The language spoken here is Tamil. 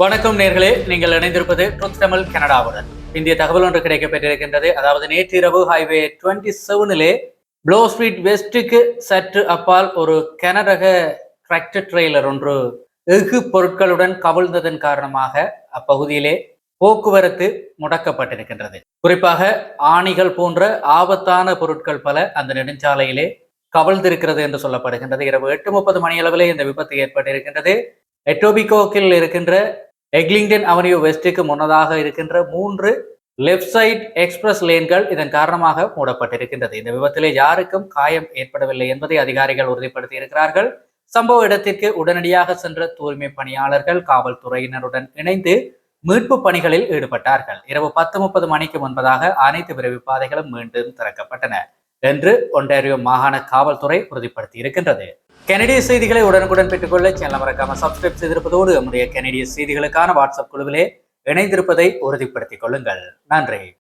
வணக்கம் நேர்களே. நீங்கள் இணைந்திருப்பது ட்ரூத் தமிழ் கனடாவுடன். இந்திய தகவல் ஒன்று கிடைக்கப்பட்டிருக்கின்றது அதாவது நேற்றிரவு ஹைவே டுவெண்ட்டி செவனிலே ப்ளோ ஸ்ட்ரீட் வெஸ்ட்டுக்கு சற்று அப்பால் ஒரு கனரக டிராக்டர் ட்ரெய்லர் ஒன்று எஃகு பொருட்களுடன் கவிழ்ந்ததன் காரணமாக அப்பகுதியிலே போக்குவரத்து முடக்கப்பட்டிருக்கின்றது. குறிப்பாக ஆணிகள் போன்ற ஆபத்தான பொருட்கள் பல அந்த நெடுஞ்சாலையிலே கவிழ்ந்திருக்கிறது என்று சொல்லப்படுகின்றது. இரவு எட்டு முப்பது மணியளவிலே இந்த விபத்து ஏற்பட்டிருக்கின்றது. எட்டோபிகோக்கில் இருக்கின்ற எக்லிங்டன் அவென்யூ வெஸ்ட்டுக்கு முன்னதாக இருக்கின்ற மூன்று லெஃப்ட் சைட் எக்ஸ்பிரஸ் லேன்கள் இதன் காரணமாக மூடப்பட்டிருக்கின்றது. இந்த விபத்திலே யாருக்கும் காயம் ஏற்படவில்லை என்பதை அதிகாரிகள் உறுதிப்படுத்தி இருக்கிறார்கள் சம்பவ இடத்திற்கு உடனடியாக சென்ற தூய்மை பணியாளர்கள் காவல்துறையினருடன் இணைந்து மீட்பு பணிகளில் ஈடுபட்டார்கள். இரவு பத்து முப்பது மணிக்கு முன்பதாக அனைத்து விரைவு பாதைகளும் மீண்டும் திறக்கப்பட்டன. என்று ஒன்டாரியோ மாகாண காவல்துறை உறுதிப்படுத்தி இருக்கின்றது. கனடிய செய்திகளை உடனுக்குடன் பெற்றுக்கொள்ள சேனல் மறக்காம சப்ஸ்கிரைப் செய்திருப்பதோடு நம்முடைய கனடிய செய்திகளுக்கான வாட்ஸ்அப் குழுவிலே இணைந்திருப்பதை உறுதிப்படுத்திக் கொள்ளுங்கள். நன்றி.